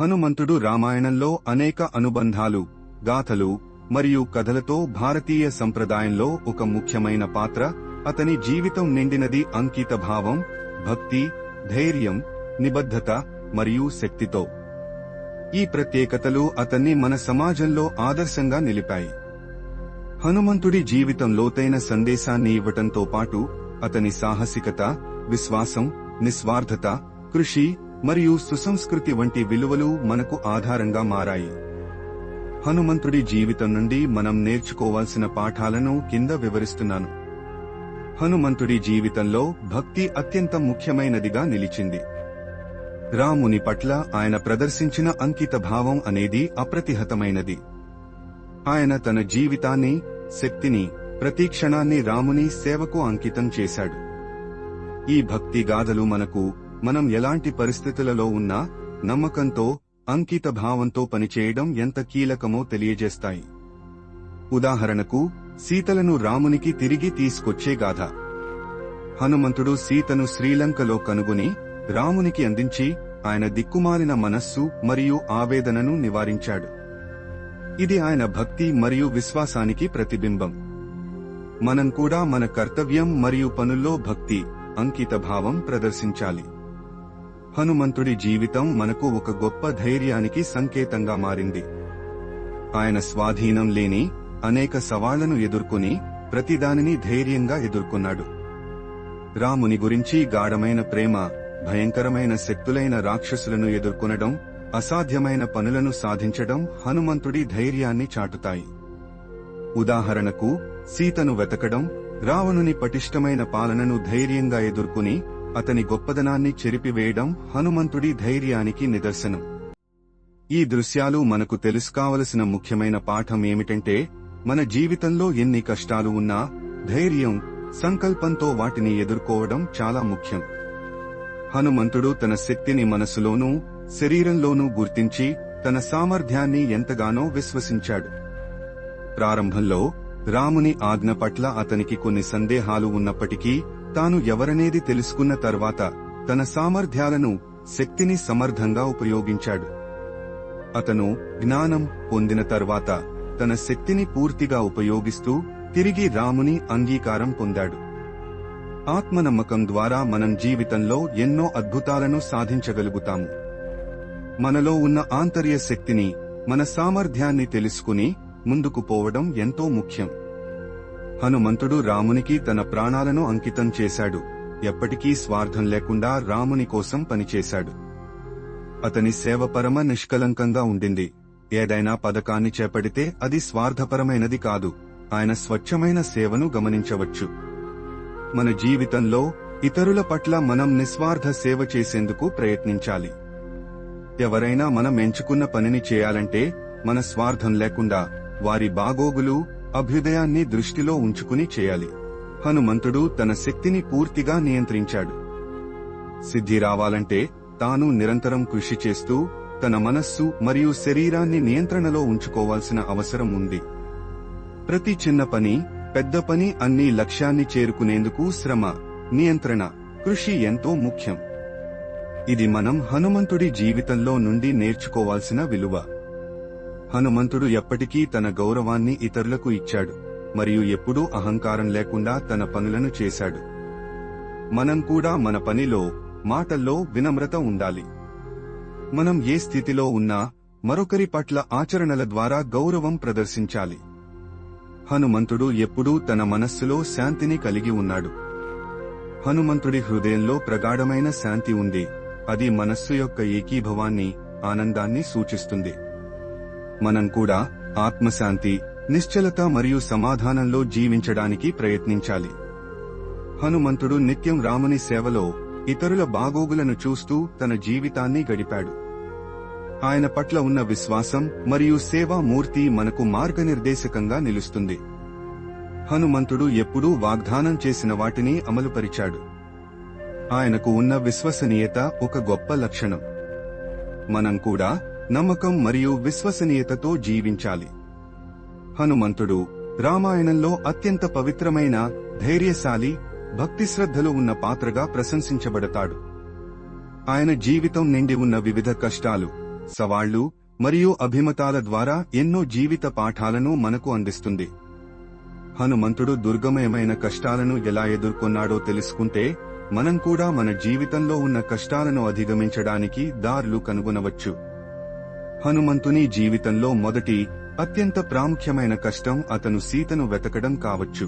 హనుమంతుడు రామాయణంలో అనేక అనుబంధాలు గాథలు మరియు కథలతో భారతీయ సంప్రదాయంలో ఒక ముఖ్యమైన పాత్ర. అతని జీవితం నిండినది అంకిత భావం భక్తి ధైర్యం నిబద్ధత మరియు శక్తితో. ఈ ప్రత్యేకతలు అతన్ని మన సమాజంలో ఆదర్శంగా నిలిపాయి. హనుమంతుడి జీవితం లోతైన సందేశాన్ని ఇవ్వటంతో పాటు అతని సాహసికత విశ్వాసం నిస్వార్థత కృషి మరియు సుసంస్కృతి వంటి విలువలు మనకు ఆధారంగా మారాయి. హనుమంతుడి జీవితం నుండి మనం నేర్చుకోవాల్సిన పాఠాలను కింద వివరిస్తున్నాను. హనుమంతుడి జీవితంలో భక్తి అత్యంత ముఖ్యమైనదిగా నిలిచింది. రాముని పట్ల ఆయన ప్రదర్శించిన అంకిత భావం అనేది అప్రతిహతమైనది. ఆయన తన జీవితాన్ని శక్తిని ప్రతి క్షణాన్ని రాముని సేవకు అంకితం చేశాడు. ఈ భక్తి గాథలు మనకు మనం ఎలాంటి పరిస్థితులలో ఉన్నా నమ్మకంతో అంకిత భావంతో పనిచేయడం ఎంత కీలకమో తెలియజేస్తాయి. ఉదాహరణకు సీతలను రామునికి తిరిగి తీసుకొచ్చే గాథ. హనుమంతుడు సీతను శ్రీలంకలో కనుగొని రామునికి అందించి ఆయన దిక్కుమాలిన మనస్సు మరియు ఆవేదనను నివారించాడు. ఇది ఆయన భక్తి మరియు విశ్వాసానికి ప్రతిబింబం. మనం కూడా మన కర్తవ్యం మరియు పనుల్లో భక్తి అంకిత భావం ప్రదర్శించాలి. హనుమంతుడి జీవితం మనకు ఒక గొప్ప ధైర్యానికి సంకేతంగా మారింది. ఆయన స్వాధీనం లేని అనేక సవాళ్ళను ఎదుర్కొని ప్రతిదానిని ధైర్యంగా ఎదుర్కొన్నాడు. రాముని గురించి గాఢమైన ప్రేమ భయంకరమైన శక్తులైన రాక్షసులను ఎదుర్కొనడం అసాధ్యమైన పనులను సాధించడం హనుమంతుడి ధైర్యాన్ని చాటుతాయి. ఉదాహరణకు సీతను వెతకడం రావణుని పటిష్టమైన పాలనను ధైర్యంగా ఎదుర్కొని అతని గొప్పదనాన్ని చెరిపివేయడం హనుమంతుడి ధైర్యానికి నిదర్శనం. ఈ దృశ్యాలు మనకు తెలుసుకోవలసిన ముఖ్యమైన పాఠం ఏమిటంటే మన జీవితంలో ఎన్ని కష్టాలు ఉన్నా ధైర్యం సంకల్పంతో వాటిని ఎదుర్కోవడం చాలా ముఖ్యం. హనుమంతుడు తన శక్తిని మనసులోనూ శరీరంలోనూ గుర్తించి తన సామర్థ్యాన్ని ఎంతగానో విశ్వసించాడు. ప్రారంభంలో రాముని ఆజ్ఞ పట్ల అతనికి కొన్ని సందేహాలు ఉన్నప్పటికీ తాను ఎవరనేది తెలుసుకున్న తర్వాత తన సామర్థ్యాలను శక్తిని సమర్థంగా ఉపయోగించాడు. అతను జ్ఞానం పొందిన తర్వాత తన శక్తిని పూర్తిగా ఉపయోగిస్తూ తిరిగి రాముని అంగీకారం పొందాడు. ఆత్మనమ్మకం ద్వారా మనం జీవితంలో ఎన్నో అద్భుతాలను సాధించగలుగుతాము. మనలో ఉన్న ఆంతర్య శక్తిని మన సామర్థ్యాన్ని తెలుసుకుని ముందుకు పోవడం ఎంతో ముఖ్యం. హనుమంతుడు రామునికి తన ప్రాణాలను అంకితం చేశాడు. ఎప్పటికీ స్వార్థం లేకుండా రాముని కోసం పనిచేశాడు. అతని సేవ పరమ నిష్కలంకంగా ఉండింది. ఏదైనా పథకాన్ని చేపడితే అది స్వార్థపరమైనది కాదు. ఆయన స్వచ్ఛమైన సేవను గమనించవచ్చు. మన జీవితంలో ఇతరుల పట్ల మనం నిస్వార్థ సేవ చేసేందుకు ప్రయత్నించాలి. ఎవరైనా మనం ఎంచుకున్న పనిని చేయాలంటే మన స్వార్థం లేకుండా వారి బాగోగులు అభ్యుదయాన్ని దృష్టిలో ఉంచుకుని చేయాలి. హనుమంతుడు తన శక్తిని పూర్తిగా నియంత్రించాడు. సిద్ధి రావాలంటే తాను నిరంతరం కృషి చేస్తూ తన మనస్సు మరియు శరీరాన్ని నియంత్రణలో ఉంచుకోవాల్సిన అవసరం ఉంది. ప్రతి చిన్న పని పెద్ద పని అన్ని లక్ష్యాన్ని చేరుకునేందుకు శ్రమ నియంత్రణ కృషి ఎంతో ముఖ్యం. ఇది మనం హనుమంతుడి జీవితంలో నుండి నేర్చుకోవాల్సిన విలువ. హనుమంతుడు ఎప్పటికీ తన గౌరవాన్ని ఇతరులకు ఇచ్చాడు మరియు ఎప్పుడూ అహంకారం లేకుండా తన పనులను చేశాడు. మనం కూడా మన పనిలో మాటల్లో వినమ్రత ఉండాలి. మనం ఏ స్థితిలో ఉన్నా మరొకరి పట్ల ఆచరణల ద్వారా గౌరవం ప్రదర్శించాలి. హనుమంతుడు ఎప్పుడూ తన మనస్సులో శాంతిని కలిగి ఉన్నాడు. హనుమంతుడి హృదయంలో ప్రగాఢమైన శాంతి ఉంది అది మనస్సు యొక్క ఏకీభవాన్ని ఆనందాన్ని సూచిస్తుంది. మనం కూడా ఆత్మశాంతి నిశ్చలత మరియు సమాధానంలో జీవించడానికి ప్రయత్నించాలి. హనుమంతుడు నిత్యం రాముని సేవలో ఇతరుల బాగోగులను చూస్తూ తన జీవితాన్ని గడిపాడు. ఆయన పట్ల ఉన్న విశ్వాసం మరియు సేవామూర్తి మనకు మార్గనిర్దేశకంగా నిలుస్తుంది. హనుమంతుడు ఎప్పుడూ వాగ్దానం చేసిన వాటిని అమలుపరిచాడు. ఆయనకు ఉన్న విశ్వసనీయత ఒక గొప్ప లక్షణం. మనం కూడా నమ్మకం మరియు విశ్వసనీయతతో జీవించాలి. హనుమంతుడు రామాయణంలో అత్యంత పవిత్రమైన ధైర్యశాలి భక్తి శ్రద్ధలు ఉన్న పాత్రగా ప్రశంసించబడతాడు. ఆయన జీవితం నిండి ఉన్న వివిధ కష్టాలు సవాళ్ళు మరియు అభిమతాల ద్వారా ఎన్నో జీవిత పాఠాలను మనకు అందిస్తుంది. హనుమంతుడు దుర్గమయమైన కష్టాలను ఎలా ఎదుర్కొన్నాడో తెలుసుకుంటే మనం కూడా మన జీవితంలో ఉన్న కష్టాలను అధిగమించడానికి దారులు కనుగొనవచ్చు. హనుమంతుని జీవితంలో మొదటి అత్యంత ప్రాముఖ్యమైన కష్టం అతను సీతను వెతకడం కావచ్చు.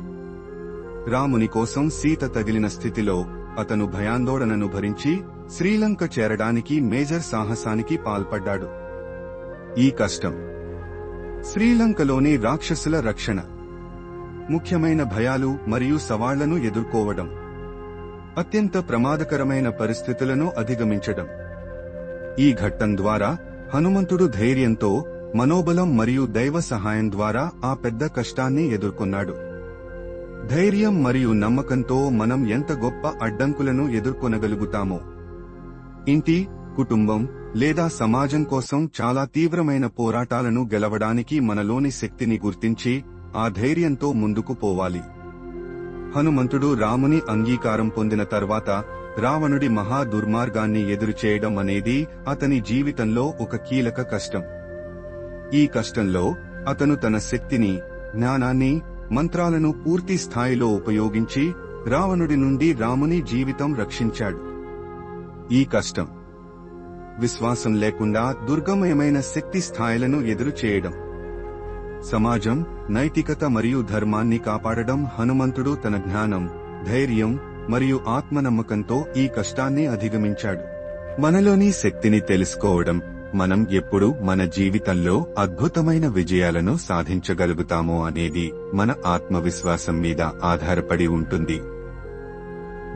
రాముని కోసం సీత తగిలిన స్థితిలో అతను భయాందోళనను భరించి శ్రీలంక చేరడానికి మేజర్ సాహసానికి పాల్పడ్డాడు. ఈ కష్టం శ్రీలంకలోని రాక్షసుల రక్షణ ముఖ్యమైన భయాలు మరియు సవాళ్ళను ఎదుర్కోవడం అత్యంత ప్రమాదకరమైన పరిస్థితులను అధిగమించడం. ఈ ఘట్టం ద్వారా హనుమంతుడు ధైర్యంతో మనోబలం మరియు దైవ సహాయం ద్వారా ఆ పెద్ద కష్టాన్ని ఎదుర్కొన్నాడు. ధైర్యం మరియు నమ్మకంతో మనం ఎంత గొప్ప అడ్డంకులను ఎదుర్కొనగలుగుతామో. ఇంటి కుటుంబం లేదా సమాజం కోసం చాలా తీవ్రమైన పోరాటాలను గెలవడానికి మనలోని శక్తిని గుర్తించి ఆ ధైర్యంతో ముందుకు పోవాలి. హనుమంతుడు రాముని అంగీకారం పొందిన తర్వాత రావణుడి మహా దుర్మార్గాన్ని ఎదురుచేయడం అనేది అతని జీవితంలో ఒక కీలక కష్టం. ఈ కష్టంలో అతను తన శక్తిని జ్ఞానాన్ని మంత్రాలను పూర్తి స్థాయిలో ఉపయోగించి రావణుడి నుండి రాముని జీవితం రక్షించాడు. ఈ కష్టం విశ్వాసం లేకుండా దుర్గమయమైన శక్తి స్థాయిలను ఎదురు చేయడం. సమాజం నైతికత మరియు ధర్మాన్ని కాపాడడం హనుమంతుడు తన జ్ఞానం ధైర్యం మరియు ఆత్మనమ్మకంతో ఈ కష్టాన్ని అధిగమించాడు. మనలోని శక్తిని తెలుసుకోవడం మనం ఎప్పుడు మన జీవితంలో అద్భుతమైన విజయాలను సాధించగలుగుతామో అనేది మన ఆత్మవిశ్వాసం మీద ఆధారపడి ఉంటుంది.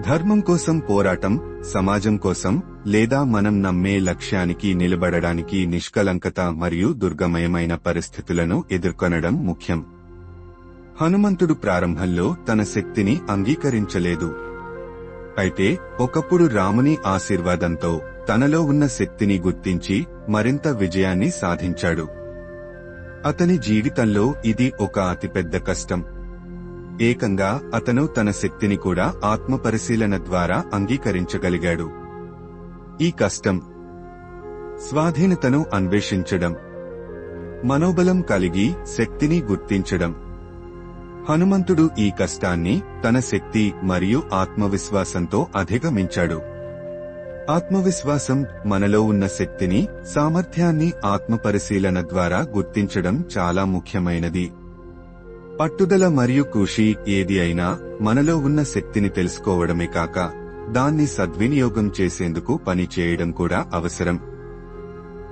ధర్మం కోసం పోరాటం సమాజం కోసం లేదా మనం నమ్మే లక్ష్యానికి నిలబడడానికి నిష్కలంకత మరియు దుర్గమయమైన పరిస్థితులను ఎదుర్కొనడం ముఖ్యం. హనుమంతుడు ప్రారంభంలో తన శక్తిని అంగీకరించలేదు. అయితే ఒకప్పుడు రాముని ఆశీర్వాదంతో తనలో ఉన్న శక్తిని గుర్తించి మరింత విజయాన్ని సాధించాడు. అతని జీవితంలో ఇది ఒక అతిపెద్ద కష్టం. ఏకంగా అతను తన శక్తిని కూడా ఆత్మపరిశీలన ద్వారా అంగీకరించగలిగాడు. ఈ కష్టం స్వాధీనతను అన్వేషించడం మనోబలం కలిగి శక్తిని గుర్తించడం హనుమంతుడు ఈ కష్టాన్ని తన శక్తి మరియు ఆత్మవిశ్వాసంతో అధిగమించాడు. ఆత్మవిశ్వాసం మనలో ఉన్న శక్తిని సామర్థ్యాన్ని ఆత్మపరిశీలన ద్వారా గుర్తించడం చాలా ముఖ్యమైనది. పట్టుదల మరియు కృషి ఏది అయినా మనలో ఉన్న శక్తిని తెలుసుకోవడమే కాక దాన్ని సద్వినియోగం చేసేందుకు పని చేయడం కూడా అవసరం.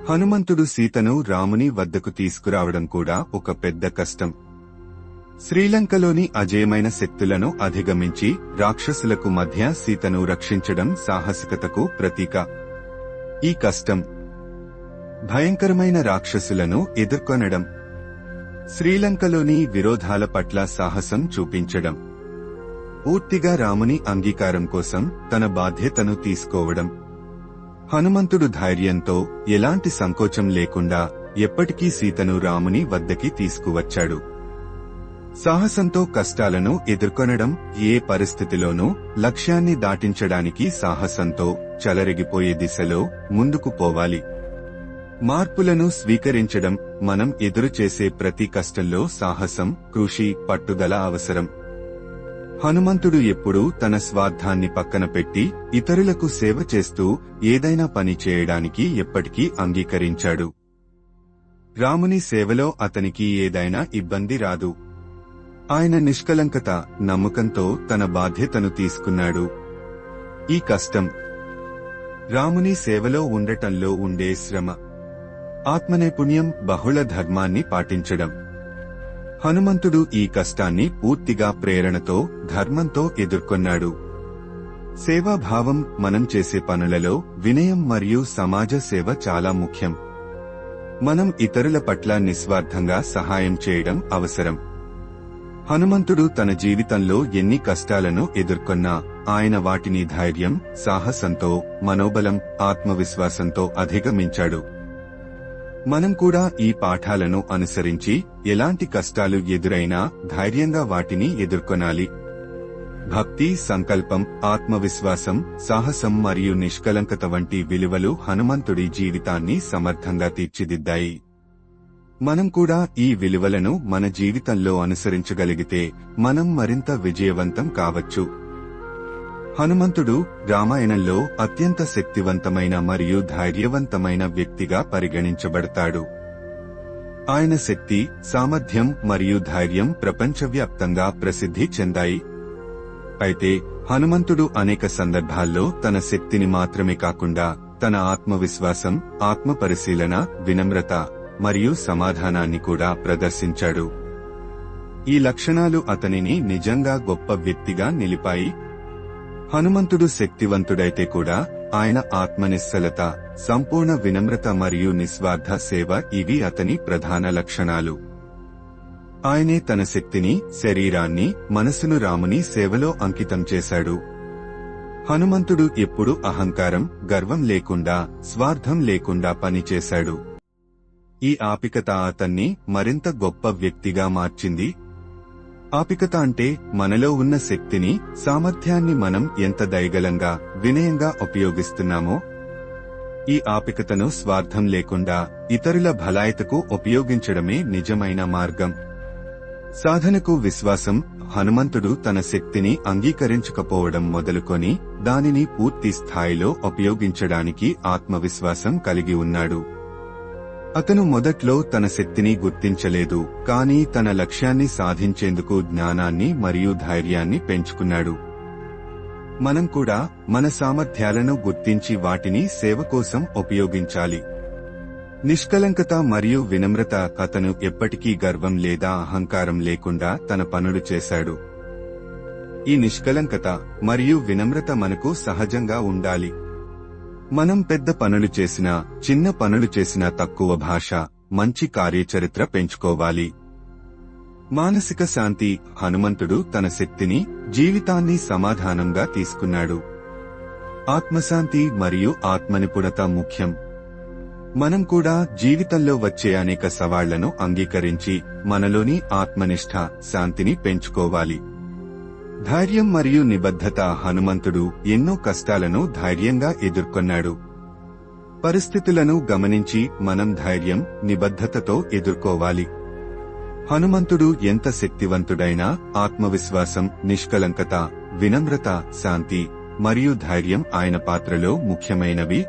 హనుమంతుడు సీతను రాముని వద్దకు తీసుకురావడం కూడా ఒక పెద్ద కష్టం. శ్రీలంకలోని అజేయమైన శక్తులను అధిగమించి రాక్షసులకు మధ్య సీతను రక్షించడం సాహసికతకు ప్రతీక. ఈ కష్టం భయంకరమైన రాక్షసులను ఎదుర్కొనడం. శ్రీలంకలోని విరోధాల పట్ల సాహసం చూపించడం. పూర్తిగా రాముని అంగీకారం కోసం తన బాధ్యతను తీసుకోవడం. హనుమంతుడు ధైర్యంతో ఎలాంటి సంకోచం లేకుండా ఎప్పటికీ సీతను రాముని వద్దకి తీసుకువచ్చాడు. సాహసంతో కష్టాలను ఎదుర్కొనడం ఏ పరిస్థితిలోనూ లక్ష్యాన్ని దాటించడానికి సాహసంతో చలరిగిపోయే దిశలో ముందుకు పోవాలి. మార్పులను స్వీకరించడం మనం ఎదురుచేసే ప్రతి కష్టంలో సాహసం కృషి పట్టుదల అవసరం. హనుమంతుడు ఎప్పుడూ తన స్వార్థాన్ని పక్కన పెట్టి ఇతరులకు సేవ చేస్తూ ఏదైనా పని చేయడానికి ఎప్పటికీ అంగీకరించాడు. రాముని సేవలో అతనికి ఏదైనా ఇబ్బంది రాదు. ఆయన నిష్కలంకత నమ్మకంతో తన బాధ్యతను తీసుకున్నాడు. ఈ కష్టం రాముని సేవలో ఉండటంలో ఉండే శ్రమ ఆత్మనైపుణ్యం బహుళ ధర్మాన్ని పాటించడం. హనుమంతుడు ఈ కష్టాన్ని పూర్తిగా ప్రేరణతో ధర్మంతో ఎదుర్కొన్నాడు. సేవాభావం మనం చేసే పనులలో వినయం మరియు సమాజ సేవ చాలా ముఖ్యం. మనం ఇతరుల పట్ల నిస్వార్థంగా సహాయం చేయడం అవసరం. హనుమంతుడు తన జీవితంలో ఎన్ని కష్టాలను ఎదుర్కొన్నా ఆయన వాటిని ధైర్యం సాహసంతో మనోబలం ఆత్మవిశ్వాసంతో అధిగమించాడు. మనం కూడా ఈ పాఠాలను అనుసరించి ఎలాంటి కష్టాలు ఎదురైనా ధైర్యంగా వాటిని ఎదుర్కొనాలి. భక్తి సంకల్పం ఆత్మవిశ్వాసం సాహసం మరియు నిష్కలంకత వంటి విలువలు హనుమంతుడి జీవితాన్ని సమర్థంగా తీర్చిదిద్దాయి. మనం కూడా ఈ విలువలను మన జీవితంలో అనుసరించగలిగితే మనం మరింత విజయవంతం కావచ్చు. హనుమంతుడు రామాయణంలో అత్యంత శక్తివంతమైన మరియు ధైర్యవంతమైన వ్యక్తిగా పరిగణించబడతాడు. ఆయన శక్తి సామర్థ్యం మరియు ధైర్యం ప్రపంచవ్యాప్తంగా ప్రసిద్ధి చెందాయి. అయితే హనుమంతుడు అనేక సందర్భాల్లో తన శక్తిని మాత్రమే కాకుండా తన ఆత్మవిశ్వాసం ఆత్మ పరిశీలన వినమ్రత మరియు సమాధానాన్ని కూడా ప్రదర్శించాడు. ఈ లక్షణాలు అతనిని నిజంగా గొప్ప వ్యక్తిగా నిలిపాయి. హనుమంతుడు శక్తివంతుడైతే కూడా ఆయన ఆత్మనిశ్చలత సంపూర్ణ వినమ్రత మరియు నిస్వార్థ సేవ ఇవి అతని ప్రధాన లక్షణాలు. ఆయనే తన శక్తిని శరీరాన్ని మనసును రాముని సేవలో అంకితం చేశాడు. హనుమంతుడు ఎప్పుడు అహంకారం గర్వం లేకుండా స్వార్థం లేకుండా పనిచేశాడు. ఈ ఆపికత అతన్ని మరింత గొప్ప వ్యక్తిగా మార్చింది. ఆపికత అంటే మనలో ఉన్న శక్తిని సామర్థ్యాన్ని మనం ఎంత దయగలంగా వినయంగా ఉపయోగిస్తున్నామో ఈ ఆపికతను స్వార్థం లేకుండా ఇతరుల భలాయతకు ఉపయోగించడమే నిజమైన మార్గం. సాధనకు విశ్వాసం హనుమంతుడు తన శక్తిని అంగీకరించకపోవడం మొదలుకొని దానిని పూర్తి స్థాయిలో ఉపయోగించడానికి ఆత్మవిశ్వాసం కలిగి ఉన్నాడు. అతను మొదట్లో తన శక్తిని గుర్తించలేదు కానీ తన లక్ష్యాన్ని సాధించేందుకు జ్ఞానాన్ని మరియు ధైర్యాన్ని పెంచుకున్నాడు. మనం కూడా మన సామర్థ్యాలను గుర్తించి వాటిని సేవ కోసం ఉపయోగించాలి. నిష్కలంకత మరియు వినమ్రత అతను ఎప్పటికీ గర్వం లేదా అహంకారం లేకుండా తన పనులు చేశాడు. ఈ నిష్కలంకత మరియు వినమ్రత మనకు సహజంగా ఉండాలి. మనం పెద్ద పనులు చేసినా చిన్న పనులు చేసినా తక్కువ భాష మంచి కార్యచరిత్ర పెంచుకోవాలి. మానసిక శాంతి హనుమంతుడు తన శక్తిని జీవితాన్ని సమాధానంగా తీసుకున్నాడు. ఆత్మశాంతి మరియు ఆత్మనిపుణత ముఖ్యం. మనం కూడా జీవితంలో వచ్చే అనేక సవాళ్ళను అంగీకరించి మనలోని ఆత్మనిష్ట శాంతిని పెంచుకోవాలి. ధైర్యం మరియు నిబద్ధత హనుమంతుడు ఎన్నో కష్టాలను ధైర్యంగా ఎదుర్కొన్నాడు. పరిస్థితులను గమనించి మనం ధైర్యం నిబద్ధతతో ఎదుర్కోవాలి. హనుమంతుడు ఎంత శక్తివంతుడైనా ఆత్మవిశ్వాసం నిష్కలంకత వినమ్రత శాంతి మరియు ధైర్యం ఆయన పాత్రలో ముఖ్యమైనవి.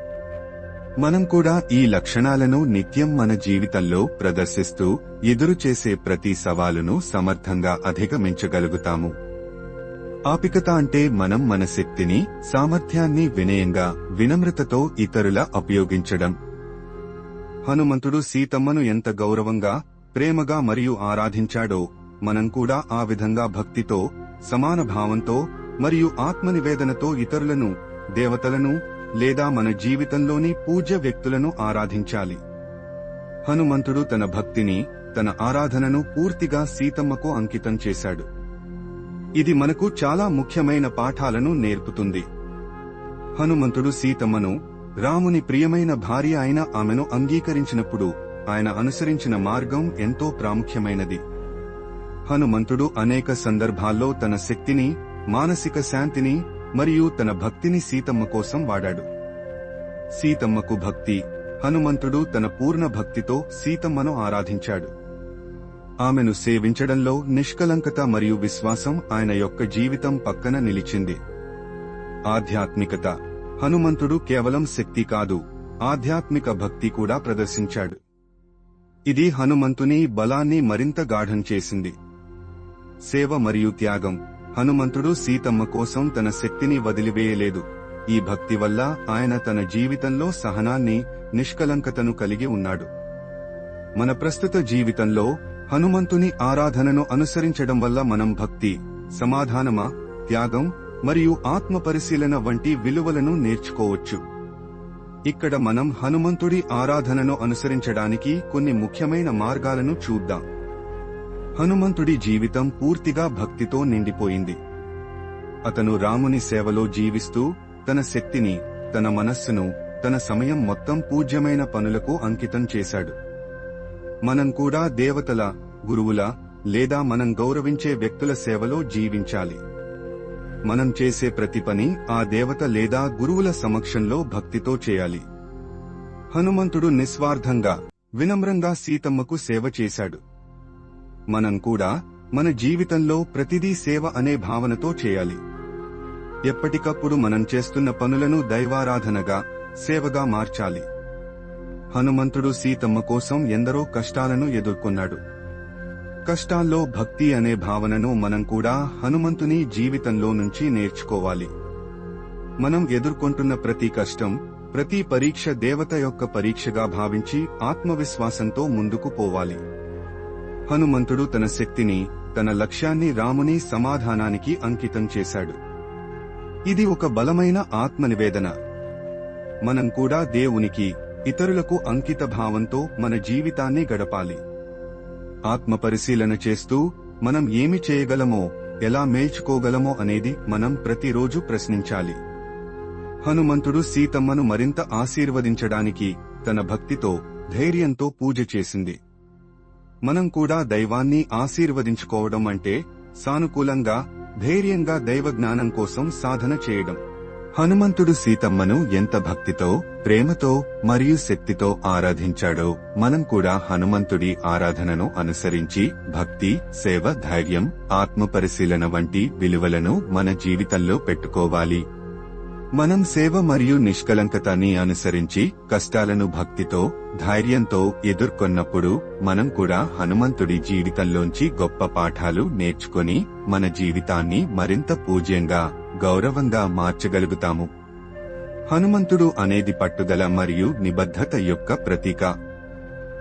మనం కూడా ఈ లక్షణాలను నిత్యం మన జీవితంలో ప్రదర్శిస్తూ ఎదురుచేసే ప్రతి సవాలును సమర్థంగా అధిగమించగలుగుతాము. ఆపికత అంటే మనం మన శక్తిని సామర్థ్యాన్ని వినయంగా వినమ్రతతో ఇతరుల ఉపయోగించడం. హనుమంతుడు సీతమ్మను ఎంత గౌరవంగా ప్రేమగా మరియు ఆరాధించాడో మనం కూడా ఆ విధంగా భక్తితో సమాన భావంతో మరియు ఆత్మనివేదనతో ఇతరులను దేవతలను లేదా మన జీవితంలోని పూజ్య వ్యక్తులను ఆరాధించాలి. హనుమంతుడు తన భక్తిని తన ఆరాధనను పూర్తిగా సీతమ్మకు అంకితం చేశాడు. ఇది మనకు చాలా ముఖ్యమైన పాఠాలను నేర్పుతుంది. హనుమంతుడు సీతమ్మను రాముని ప్రియమైన భార్య అయిన ఆమెను అంగీకరించినప్పుడు ఆయన అనుసరించిన మార్గం ఎంతో ప్రాముఖ్యమైనది. హనుమంతుడు అనేక సందర్భాల్లో తన శక్తిని మానసిక శాంతిని మరియు తన భక్తిని సీతమ్మ కోసం వాడాడు. సీతమ్మకు భక్తి హనుమంతుడు తన పూర్ణ భక్తితో సీతమ్మను ఆరాధించాడు. ఆమెను సేవించడంలో నిష్కలంకత మరియు విశ్వాసం ఆయన యొక్క జీవితం పక్కన నిలిచింది. ఆధ్యాత్మికత. హనుమంతుడు కేవలం శక్తి కాదు ఆధ్యాత్మిక భక్తి కూడా ప్రదర్శించాడు. ఇది హనుమంతుని బలాన్ని మరింత గాఢం చేసింది. సేవ మరియు త్యాగం. హనుమంతుడు సీతమ్మ కోసం తన శక్తిని వదిలివేయలేదు. ఈ భక్తి వల్ల ఆయన తన జీవితంలో సహనాన్ని నిష్కలంకతను కలిగి ఉన్నాడు. మన ప్రస్తుత జీవితంలో హనుమంతుని ఆరాధనను అనుసరించడం వల్ల మనం భక్తి సమాధానమా త్యాగం మరియు ఆత్మ పరిశీలన వంటి విలువలను నేర్చుకోవచ్చు. ఇక్కడ మనం హనుమంతుడి ఆరాధనను అనుసరించడానికి కొన్ని ముఖ్యమైన మార్గాలను చూద్దాం. హనుమంతుడి జీవితం పూర్తిగా భక్తితో నిండిపోయింది. అతను రాముని సేవలో జీవిస్తూ తన శక్తిని తన మనస్సును తన సమయం మొత్తం పూజ్యమైన పనులకు అంకితం చేశాడు. మనం కూడా దేవతల గురువుల లేదా మనం గౌరవించే వ్యక్తుల సేవలో జీవించాలి. మనం చేసే ప్రతి పని ఆ దేవత లేదా గురువుల సమక్షంలో భక్తితో చేయాలి. హనుమంతుడు నిస్వార్థంగా వినమ్రంగా సీతమ్మకు సేవ చేశాడు. మనం కూడా మన జీవితంలో ప్రతిదీ సేవ అనే భావనతో చేయాలి. ఎప్పటికప్పుడు మనం చేస్తున్న పనులను దైవారాధనగా సేవగా మార్చాలి. హనుమంతుడు సీతమ్మ కోసం ఎందరో కష్టాలను ఎదుర్కొన్నాడు. కష్టాల్లో భక్తి అనే భావనను మనం కూడా హనుమంతుని జీవితంలో నుంచి నేర్చుకోవాలి. మనం ఎదుర్కొంటున్న ప్రతి కష్టం ప్రతి పరీక్ష దేవత యొక్క పరీక్షగా భావించి ఆత్మవిశ్వాసంతో ముందుకు పోవాలి. హనుమంతుడు తన శక్తిని తన లక్ష్యాన్ని రాముని సమాధానానికి అంకితం చేశాడు. ఇది ఒక బలమైన ఆత్మనివేదన. మనం కూడా దేవునికి ఇతరులకు అంకిత భావంతో మన జీవితాన్ని గడపాలి. ఆత్మ పరిశీలన చేస్తూ మనం ఏమి చేయగలమో ఎలా మేల్చుకోగలమో అనేది మనం ప్రతిరోజు ప్రశ్నించాలి. హనుమంతుడు సీతమ్మను మరింత ఆశీర్వదించడానికి తన భక్తితో ధైర్యంతో పూజ చేసింది. మనం కూడా దైవాన్ని ఆశీర్వదించుకోవడం అంటే సానుకూలంగా ధైర్యంగా దైవ జ్ఞానం కోసం సాధన చేయడం. హనుమంతుడు సీతమ్మను ఎంత భక్తితో ప్రేమతో మరియు శక్తితో ఆరాధించాడో మనం కూడా హనుమంతుడి ఆరాధనను అనుసరించి భక్తి సేవ ధైర్యం ఆత్మ పరిశీలన వంటి విలువలను మన జీవితంలో పెట్టుకోవాలి. మనం సేవ మరియు నిష్కలంకతాన్ని అనుసరించి కష్టాలను భక్తితో ధైర్యంతో ఎదుర్కొన్నప్పుడు మనం కూడా హనుమంతుడి జీవితంలోంచి గొప్ప పాఠాలు నేర్చుకొని మన జీవితాన్ని మరింత పూజ్యంగా గౌరవంగా మార్చగలుగుతాము. హనుమంతుడు అనేది పట్టుదల మరియు నిబద్ధత యొక్క ప్రతీక.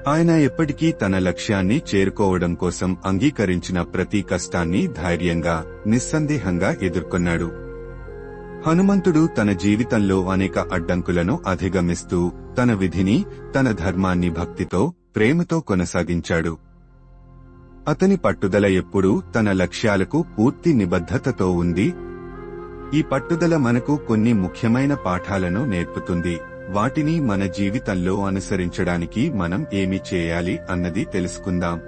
ఆయన ఎప్పటికీ తన లక్ష్యాన్ని చేరుకోవడం కోసం అంగీకరించిన ప్రతి కష్టాన్ని ధైర్యంగా నిస్సందేహంగా ఎదుర్కొన్నాడు. హనుమంతుడు తన జీవితంలో అనేక అడ్డంకులను అధిగమిస్తూ తన విధిని తన ధర్మాన్ని భక్తితో ప్రేమతో కొనసాగించాడు. అతని పట్టుదల ఎప్పుడూ తన లక్ష్యాలకు పూర్తి నిబద్ధతతో ఉంది ఈ పట్టుదల మనకు కొన్ని ముఖ్యమైన పాఠాలను నేర్పుతుంది. వాటిని మన జీవితంలో అనుసరించడానికి మనం ఏమి చేయాలి అన్నది తెలుసుకుందాం.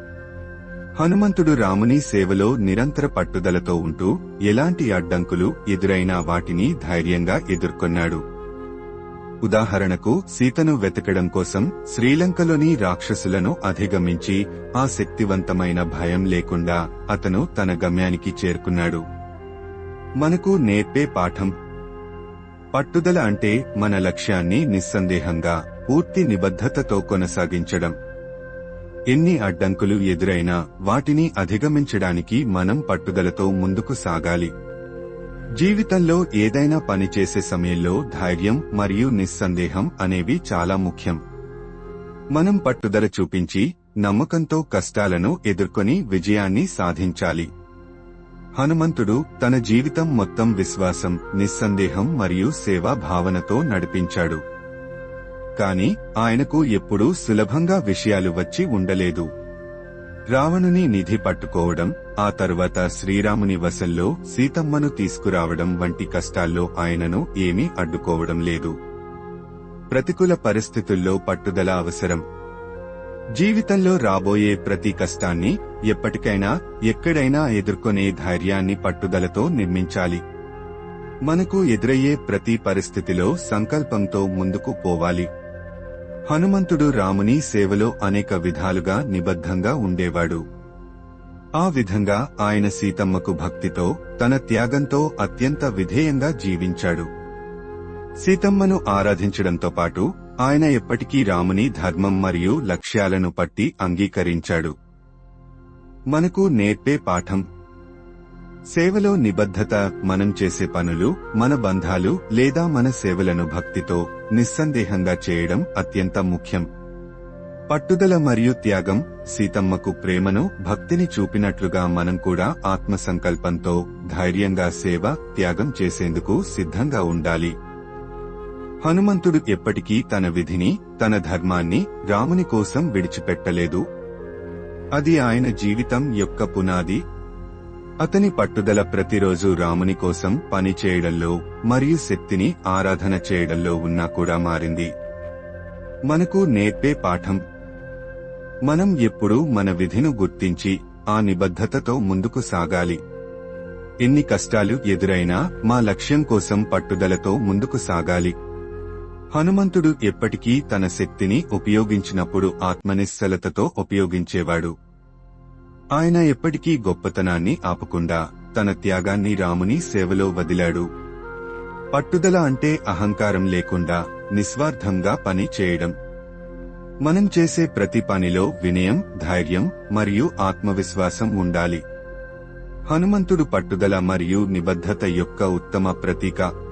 హనుమంతుడు రాముని సేవలో నిరంతర పట్టుదలతో ఉంటూ ఎలాంటి అడ్డంకులు ఎదురైనా వాటిని ధైర్యంగా ఎదుర్కొన్నాడు. ఉదాహరణకు సీతను వెతకడం కోసం శ్రీలంకలోని రాక్షసులను అధిగమించి ఆ శక్తివంతమైన భయం లేకుండా అతను తన గమ్యానికి చేరుకున్నాడు. మనకు నేర్పే పాఠం. పట్టుదల అంటే మన లక్ష్యాన్ని నిస్సందేహంగా పూర్తి నిబద్ధతతో కొనసాగించడం. ఎన్ని అడ్డంకులు ఎదురైనా వాటిని అధిగమించడానికి మనం పట్టుదలతో ముందుకు సాగాలి. జీవితంలో ఏదైనా పని చేసే సమయంలో ధైర్యం మరియు నిస్సందేహం అనేవి చాలా ముఖ్యం. మనం పట్టుదల చూపించి నమ్మకంతో కష్టాలను ఎదుర్కొని విజయాన్ని సాధించాలి. హనుమంతుడు తన జీవితం మొత్తం విశ్వాసం నిస్సందేహం మరియు సేవా భావనతో నడిపించాడు. కాని ఆయనకు ఎప్పుడూ సులభంగా విషయాలు వచ్చి ఉండలేదు. రావణుని నిధి పట్టుకోవడం ఆ తరువాత శ్రీరాముని వశంలో సీతమ్మను తీసుకురావడం వంటి కష్టాల్లో ఆయనను ఏమీ అడ్డుకోవడం లేదు. ప్రతికూల పరిస్థితుల్లో పట్టుదల అవసరం జీవితంలో రాబోయే ప్రతి కష్టాన్ని ఎప్పటికైనా ఎక్కడైనా ఎదుర్కొనే ధైర్యాన్ని పట్టుదలతో నిర్మించాలి. మనకు ఎదురయ్యే ప్రతి పరిస్థితిలో సంకల్పంతో ముందుకు పోవాలి. హనుమంతుడు రాముని సేవలో అనేక విధాలుగా నిబద్ధంగా ఉండేవాడు. ఆ విధంగా ఆయన సీతమ్మకు భక్తితో తన త్యాగంతో అత్యంత విధేయంగా జీవించాడు. సీతమ్మను ఆరాధించడంతో పాటు ఆయన ఎప్పటికీ రాముని ధర్మం మరియు లక్ష్యాలను పట్టి అంగీకరించాడు. మనకు నేర్పే పాఠం. సేవలో నిబద్ధత మనం చేసే పనులు మన బంధాలు లేదా మన సేవలను భక్తితో నిస్సందేహంగా చేయడం అత్యంత ముఖ్యం. పట్టుదల మరియు త్యాగం సీతమ్మకు ప్రేమను భక్తిని చూపినట్లుగా మనం కూడా ఆత్మ సంకల్పంతో ధైర్యంగా సేవ త్యాగం చేసేందుకు సిద్ధంగా ఉండాలి. హనుమంతుడు ఎప్పటికీ తన విధిని తన ధర్మాన్ని రాముని కోసం విడిచిపెట్టలేదు. అది ఆయన జీవితం యొక్క పునాది. అతని పట్టుదల ప్రతిరోజు రాముని కోసం పని చేయడంలో మరియు శక్తిని ఆరాధన చేయడంలో ఉన్నా కూడా మారింది. మనకు నేర్పే పాఠం. మనం ఎప్పుడూ మన విధిను గుర్తించి ఆ నిబద్ధతతో ముందుకు సాగాలి. ఎన్ని కష్టాలు ఎదురైనా మా లక్ష్యం కోసం పట్టుదలతో ముందుకు సాగాలి. హనుమంతుడు ఎప్పటికీ తన శక్తిని ఉపయోగించినప్పుడు ఆత్మనిశ్చలతతో ఉపయోగించేవాడు. ఆయన ఎప్పటికీ గొప్పతనాన్ని ఆపకుండా తన త్యాగాన్ని రాముని సేవలో వదిలాడు. పట్టుదల అంటే అహంకారం లేకుండా నిస్వార్థంగా పని చేయడం. మనం చేసే ప్రతి పనిలో వినయం ధైర్యం మరియు ఆత్మవిశ్వాసం ఉండాలి. హనుమంతుడు పట్టుదల మరియు నిబద్ధత యొక్క ఉత్తమ ప్రతీక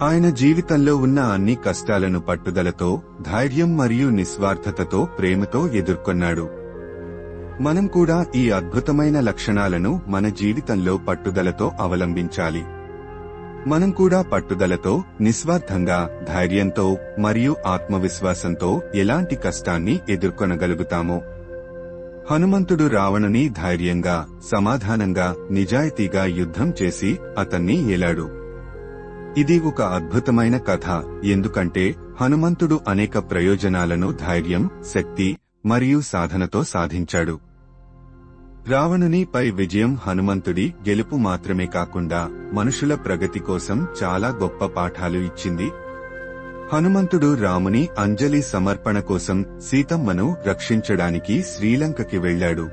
ఆయన జీవితంలో ఉన్న అన్ని కష్టాలను పట్టుదలతో ధైర్యం మరియు నిస్వార్థతతో ప్రేమతో ఎదుర్కొన్నాడు. మనం కూడా ఈ అద్భుతమైన లక్షణాలను మన జీవితంలో పట్టుదలతో అవలంబించాలి. మనం కూడా పట్టుదలతో నిస్వార్థంగా ధైర్యంతో మరియు ఆత్మవిశ్వాసంతో ఎలాంటి కష్టాన్ని ఎదుర్కొనగలుగుతామో. హనుమంతుడు రావణుని ధైర్యంగా సమాధానంగా నిజాయితీగా యుద్ధం చేసి అతన్ని ఏలాడు. ఇది ఒక అద్భుతమైన కథ. ఎందుకంటే హనుమంతుడు అనేక ప్రయోజనాలను ధైర్యం శక్తి మరియు సాధనతో సాధించాడు. రావణుని పై విజయం హనుమంతుడి గెలుపు మాత్రమే కాకుండా మనుషుల ప్రగతి కోసం చాలా గొప్ప పాఠాలు ఇచ్చింది. హనుమంతుడు రాముని అంజలి సమర్పణ కోసం సీతమ్మను రక్షించడానికి శ్రీలంకకి వెళ్ళాడు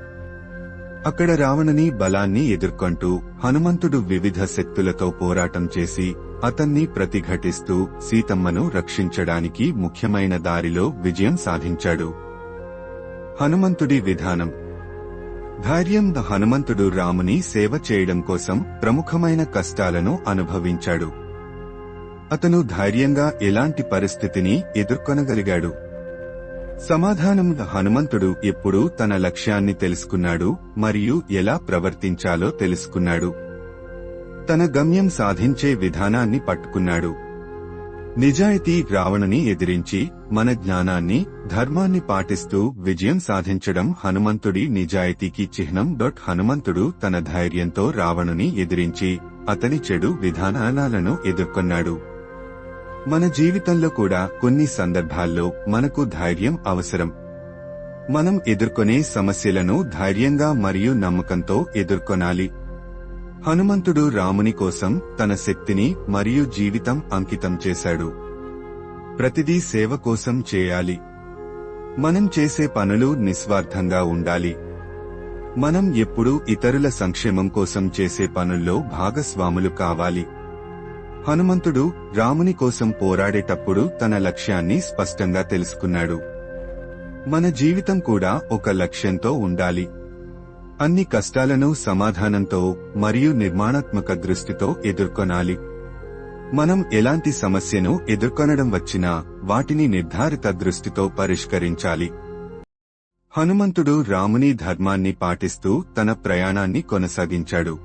అక్కడ రావణుని బలాన్ని ఎదుర్కొంటూ హనుమంతుడు వివిధ శక్తులతో పోరాటం చేసి అతన్ని ప్రతిఘటిస్తూ సీతమ్మను రక్షించడానికి ముఖ్యమైన దారిలో విజయం సాధించాడు. హనుమంతుడి విధానం. ధైర్యం హనుమంతుడు రాముని సేవ చేయడం కోసం ప్రముఖమైన కష్టాలను అనుభవించాడు. అతను ధైర్యంగా ఎలాంటి పరిస్థితిని ఎదుర్కొనగలిగాడు? సమాధానం హనుమంతుడు ఎప్పుడూ తన లక్ష్యాన్ని తెలుసుకున్నాడు మరియు ఎలా ప్రవర్తించాలో తెలుసుకున్నాడు. తన గమ్యం సాధించే విధానాన్ని పట్టుకున్నాడు. నిజాయితీ రావణుని ఎదిరించి మన జ్ఞానాన్ని ధర్మాన్ని పాటిస్తూ విజయం సాధించడం హనుమంతుడి నిజాయితీకి చిహ్నం. డొట్ హనుమంతుడు తన ధైర్యంతో రావణుని ఎదిరించి అతని చెడు విధానాలను ఎదుర్కొన్నాడు. మన జీవితంలో కూడా కొన్ని సందర్భాల్లో మనకు ధైర్యం అవసరం. మనం ఎదుర్కొనే సమస్యలను ధైర్యంగా మరియు నమ్మకంతో ఎదుర్కొనాలి. హనుమంతుడు రాముని కోసం తన శక్తిని మరియు జీవితం అంకితం చేశాడు. ప్రతిదీ సేవ కోసం చేయాలి. మనం చేసే పనులు నిస్వార్థంగా ఉండాలి. మనం ఎప్పుడూ ఇతరుల సంక్షేమం కోసం చేసే పనుల్లో భాగస్వాములు కావాలి. హనుమంతుడు రాముని కోసం పోరాడేటప్పుడు తన లక్ష్యాన్ని స్పష్టంగా తెలుసుకున్నాడు. మన జీవితం కూడా ఒక లక్ష్యంతో ఉండాలి. అన్ని కష్టాలను సమాధానంతో మరియు నిర్మాణాత్మక దృష్టితో ఎదుర్కొనాలి. మనం ఎలాంటి సమస్యను ఎదుర్కొనడం వచ్చినా వాటిని నిర్ధారిత దృష్టితో పరిష్కరించాలి. హనుమంతుడు రాముని ధర్మాన్ని పాటిస్తూ తన ప్రయాణాన్ని కొనసాగించాడు.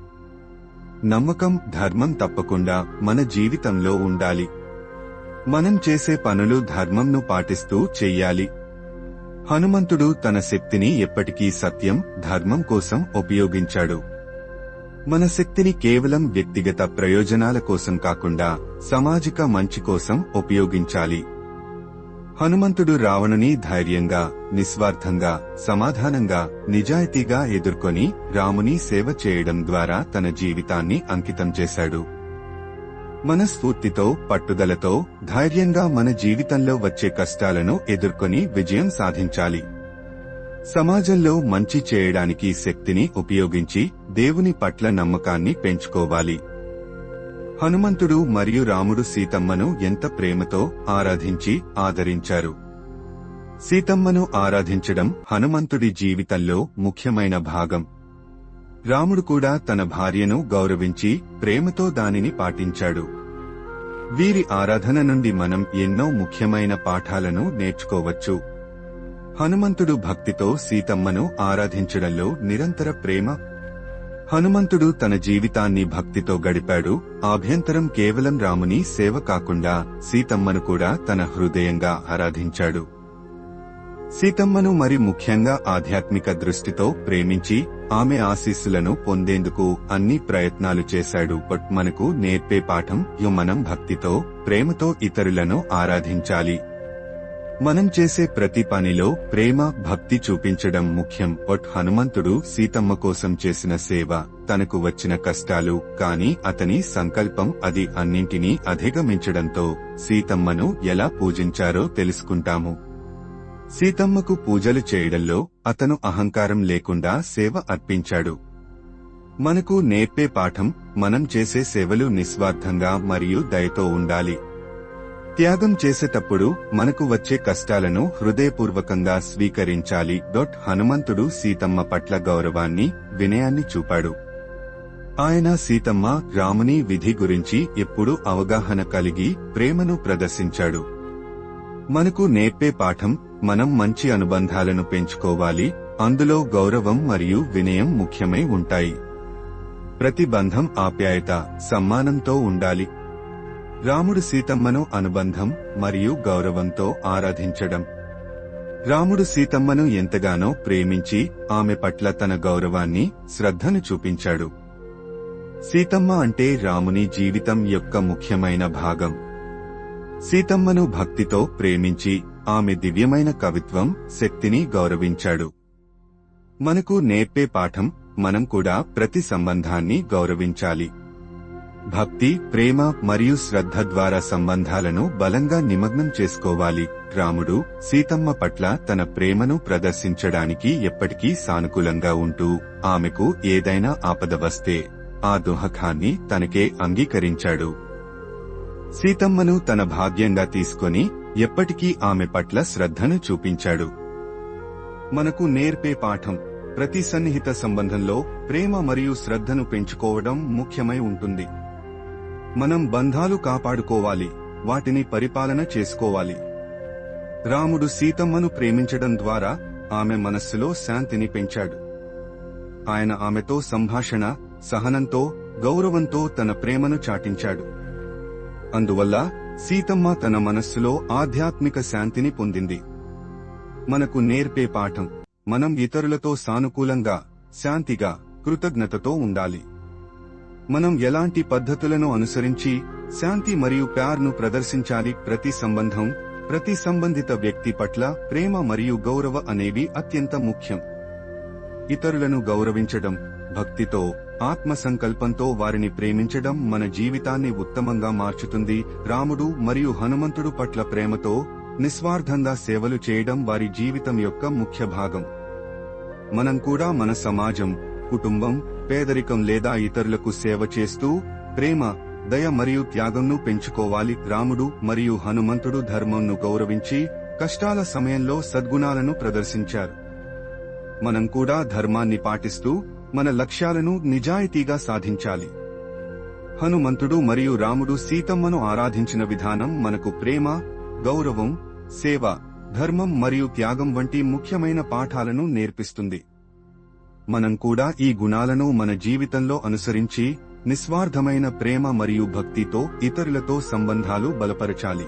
నమ్మకం ధర్మం తప్పకుండా మన జీవితంలో ఉండాలి. మనం చేసే పనులు ధర్మంను పాటిస్తూ చెయ్యాలి. హనుమంతుడు తన శక్తిని ఎప్పటికీ సత్యం ధర్మం కోసం ఉపయోగించాడు. మన శక్తిని కేవలం వ్యక్తిగత ప్రయోజనాల కోసం కాకుండా సామాజిక మంచి కోసం ఉపయోగించాలి. హనుమంతుడు రావణుని ధైర్యంగా నిస్వార్థంగా సమాధానంగా నిజాయితీగా ఎదుర్కొని రాముని సేవ చేయడం ద్వారా తన జీవితాన్ని అంకితం చేశాడు. మనస్ఫూర్తితో పట్టుదలతో ధైర్యంగా మన జీవితంలో వచ్చే కష్టాలను ఎదుర్కొని విజయం సాధించాలి. సమాజంలో మంచి చేయడానికి శక్తిని ఉపయోగించి దేవుని పట్ల నమ్మకాన్ని పెంచుకోవాలి. హనుమంతుడు మరియు రాముడు సీతమ్మను ఎంత ప్రేమతో ఆరాధించి ఆదరించారు. సీతమ్మను ఆరాధించడం హనుమంతుడి జీవితంలో ముఖ్యమైన భాగం. రాముడు కూడా తన భార్యను గౌరవించి ప్రేమతో దానిని పాటించాడు. వీరి ఆరాధన నుండి మనం ఎన్నో ముఖ్యమైన పాఠాలను నేర్చుకోవచ్చు. హనుమంతుడు భక్తితో సీతమ్మను ఆరాధించడంలో నిరంతర ప్రేమ. హనుమంతుడు తన జీవితాన్ని భక్తితో గడిపాడు. ఆభ్యంతరం కేవలం రాముని సేవ కాకుండా సీతమ్మను కూడా తన హృదయంగా ఆరాధించాడు. సీతమ్మను మరి ముఖ్యంగా ఆధ్యాత్మిక దృష్టితో ప్రేమించి ఆమె ఆశీస్సులను పొందేందుకు అన్ని ప్రయత్నాలు చేశాడు. బట్ మనకు నేర్పే పాఠం యు మనం భక్తితో ప్రేమతో ఇతరులను ఆరాధించాలి. మనం చేసే ప్రతి పనిలో ప్రేమ భక్తి చూపించడం ముఖ్యం. ఒట్ హనుమంతుడు సీతమ్మ కోసం చేసిన సేవ తనకు వచ్చిన కష్టాలు కాని అతని సంకల్పం అది అన్నింటినీ అధిగమించడంతో సీతమ్మను ఎలా పూజించారో తెలుసుకుంటాము. సీతమ్మకు పూజలు చేయడంలో అతను అహంకారం లేకుండా సేవ అర్పించాడు. మనకు నేర్పే పాఠం మనం చేసే సేవలు నిస్వార్థంగా మరియు దయతో ఉండాలి. త్యాగం చేసేటప్పుడు మనకు వచ్చే కష్టాలను హృదయపూర్వకంగా స్వీకరించాలి. డొట్ హనుమంతుడు సీతమ్మ పట్ల గౌరవాన్ని వినయాన్ని చూపాడు. ఆయన సీతమ్మ రాముని విధి గురించి ఎప్పుడూ అవగాహన కలిగి ప్రేమను ప్రదర్శించాడు. మనకు నేర్పే పాఠం మనం మంచి అనుబంధాలను పెంచుకోవాలి. అందులో గౌరవం మరియు వినయం ముఖ్యమై ఉంటాయి. ప్రతి బంధం ఆప్యాయత సమ్మానంతో ఉండాలి. రాముడు సీతమ్మను అనుబంధం మరియు గౌరవంతో ఆరాధించడం. రాముడు సీతమ్మను ఎంతగానో ప్రేమించి ఆమె పట్ల తన గౌరవాన్ని శ్రద్ధను చూపించాడు. సీతమ్మ అంటే రాముని జీవితం యొక్క ముఖ్యమైన భాగం. సీతమ్మను భక్తితో ప్రేమించి ఆమె దివ్యమైన కవిత్వం శక్తిని గౌరవించాడు. మనకు నేర్పే పాఠం మనం కూడా ప్రతి సంబంధాన్ని గౌరవించాలి. భక్తి ప్రేమ మరియు శ్రద్ధ ద్వారా సంబంధాలను బలంగా నిమగ్నం చేసుకోవాలి. రాముడు సీతమ్మ పట్ల తన ప్రేమను ప్రదర్శించడానికి ఎప్పటికీ సానుకూలంగా ఉంటూ ఆమెకు ఏదైనా ఆపద వస్తే ఆ దుహకాన్ని తనకే అంగీకరించాడు. సీతమ్మను తన భాగ్యంగా తీసుకొని ఎప్పటికీ ఆమె పట్ల శ్రద్ధను చూపించాడు. మనకు నేర్పే పాఠం ప్రతి సన్నిహిత సంబంధంలో ప్రేమ మరియు శ్రద్ధను పెంచుకోవడం ముఖ్యమై ఉంటుంది. మనం బంధాలు కాపాడుకోవాలి వాటిని పరిపాలన చేసుకోవాలి. రాముడు సీతమ్మను ప్రేమించడం ద్వారా ఆమె మనస్సులో శాంతిని పెంచాడు. ఆయన ఆమెతో సంభాషణ సహనంతో గౌరవంతో తన ప్రేమను చాటించాడు. అందువల్ల సీతమ్మ తన మనస్సులో ఆధ్యాత్మిక శాంతిని పొందింది. మనకు నేర్పే పాఠం మనం ఇతరులతో సానుకూలంగా శాంతిగా కృతజ్ఞతతో ఉండాలి. మనం ఎలాంటి పద్ధతులను అనుసరించి శాంతి మరియు ప్యార్ను ప్రదర్శించాలి ప్రతి సంబంధం ప్రతి సంబంధిత వ్యక్తి పట్ల ప్రేమ మరియు గౌరవ అనేవి అత్యంత ముఖ్యం. ఇతరులను గౌరవించడం భక్తితో ఆత్మ సంకల్పంతో వారిని ప్రేమించడం మన జీవితాన్ని ఉత్తమంగా మార్చుతుంది. రాముడు మరియు హనుమంతుడు పట్ల ప్రేమతో నిస్వార్థంగా సేవలు చేయడం వారి జీవితం యొక్క ముఖ్య భాగం. మనం కూడా మన సమాజం కుటుంబం పేదరికం లేదా ఇతరులకు సేవ చేస్తూ ప్రేమ దయ మరియు త్యాగంను పెంచుకోవాలి. రాముడు మరియు హనుమంతుడు ధర్మంను గౌరవించి కష్టాల సమయంలో సద్గుణాలను ప్రదర్శించారు. మనం కూడా ధర్మాన్ని పాటిస్తూ మన లక్ష్యాలను నిజాయితీగా సాధించాలి. హనుమంతుడు మరియు రాముడు సీతమ్మను ఆరాధించిన విధానం మనకు ప్రేమ గౌరవం సేవ ధర్మం మరియు త్యాగం వంటి ముఖ్యమైన పాఠాలను నేర్పిస్తుంది. మనం కూడా ఈ గుణాలను మన జీవితంలో అనుసరించి నిస్వార్థమైన ప్రేమ మరియు భక్తితో ఇతరులతో సంబంధాలు బలపరచాలి.